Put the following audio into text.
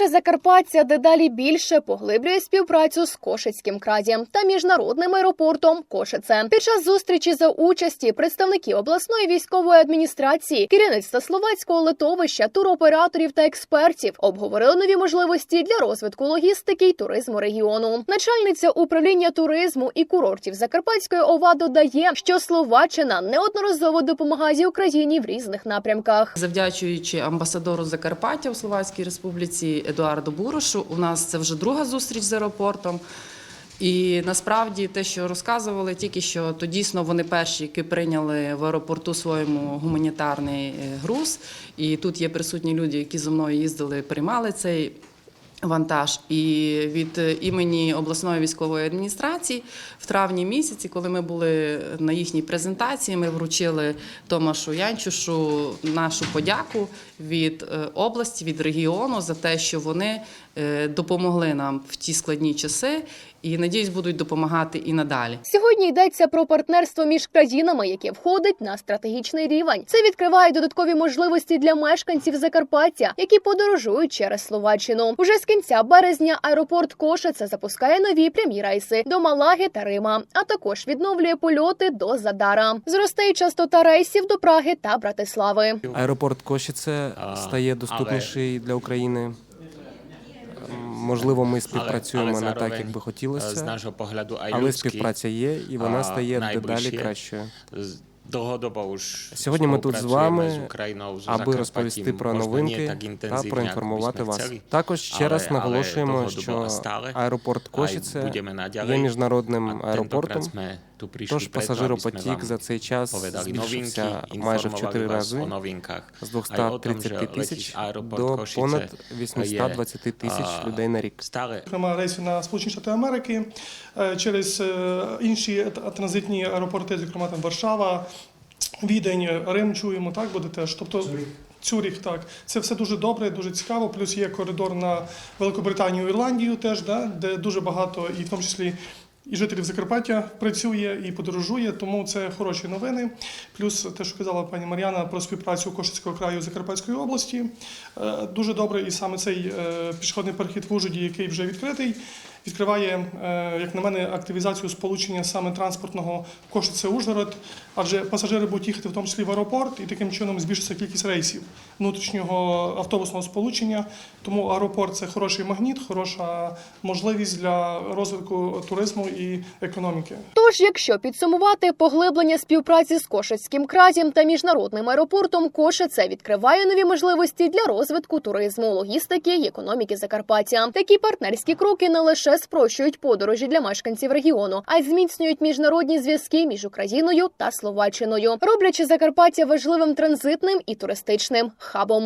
Наше Закарпаття дедалі більше поглиблює співпрацю з Кошицьким краєм та міжнародним аеропортом Кошице. Під час зустрічі за участі представників обласної військової адміністрації, керівництва словацького литовища, туроператорів та експертів обговорили нові можливості для розвитку логістики й туризму регіону. Начальниця управління туризму і курортів Закарпатської ОВА додає, що Словаччина неодноразово допомагає Україні в різних напрямках. Завдячуючи амбасадору Закарпаття у Словацькій Республіці Едуарду Бурошу, у нас це вже друга зустріч з аеропортом. І насправді те, що розказували, тільки що то дійсно вони перші, які прийняли в аеропорту своєму гуманітарний е, груз. І тут є присутні люди, які зі мною їздили, приймали цей. Вантаж. І від е, імені обласної військової адміністрації в травні місяці, коли ми були на їхній презентації, ми вручили Томашу Янчушу нашу подяку від е, області, від регіону за те, що вони е, допомогли нам в ті складні часи, і надіюсь, будуть допомагати і надалі. Сьогодні йдеться про партнерство між країнами, яке входить на стратегічний рівень. Це відкриває додаткові можливості для мешканців Закарпаття, які подорожують через Словаччину. Уже з кінця березня аеропорт Кошице запускає нові прямі рейси до Малаги та Рима, а також відновлює польоти до Задара. Зростає частота рейсів до Праги та Братислави. Аеропорт Кошице стає доступніший для України. Можливо, ми співпрацюємо але не так, як би З хотілося, нашого погляду, а але співпраця є, і вона стає дедалі кращою. Сьогодні ми тут з вами, з Україною, з аби розповісти про новинки так та проінформувати вас. Також ще раз наголошуємо, що остали, аеропорт Кошице є міжнародним аеропортом. Тож пасажиропотік за цей час збільшився майже в informovali 4 рази з Aj o 230 тисяч до понад je, 820 тисяч людей на рік. Зокрема рейсів на Сполучені Штати Америки е, через е, інші т- транзитні аеропорти, зокрема там Варшава, Відень, Рим чуємо, так буде теж. Тобто Цюріх, так. Це все дуже добре, дуже цікаво. Плюс є коридор на Великобританію, Ірландію теж, да, де дуже багато, і в тому числі і жителів Закарпаття працює і подорожує, тому це хороші новини. Плюс те, що казала пані Мар'яна про співпрацю Кошицького краю Закарпатської області. Е, Дуже добре, і саме цей е, пішохідний перехід в Ужгоді, який вже відкритий, відкриває, е, як на мене, активізацію сполучення саме транспортного Кошице Ужгород, адже пасажири будуть їхати в тому числі в аеропорт, і таким чином збільшиться кількість рейсів внутрішнього автобусного сполучення. Тому аеропорт це хороший магніт, хороша можливість для розвитку туризму і економіки. Тож, якщо підсумувати, поглиблення співпраці з Кошицьким краєм та міжнародним аеропортом Кошице відкриває нові можливості для розвитку туризму, логістики й економіки Закарпаття. Такі партнерські кроки не спрощують подорожі для мешканців регіону, а й зміцнюють міжнародні зв'язки між Україною та Словаччиною, роблячи Закарпаття важливим транзитним і туристичним хабом.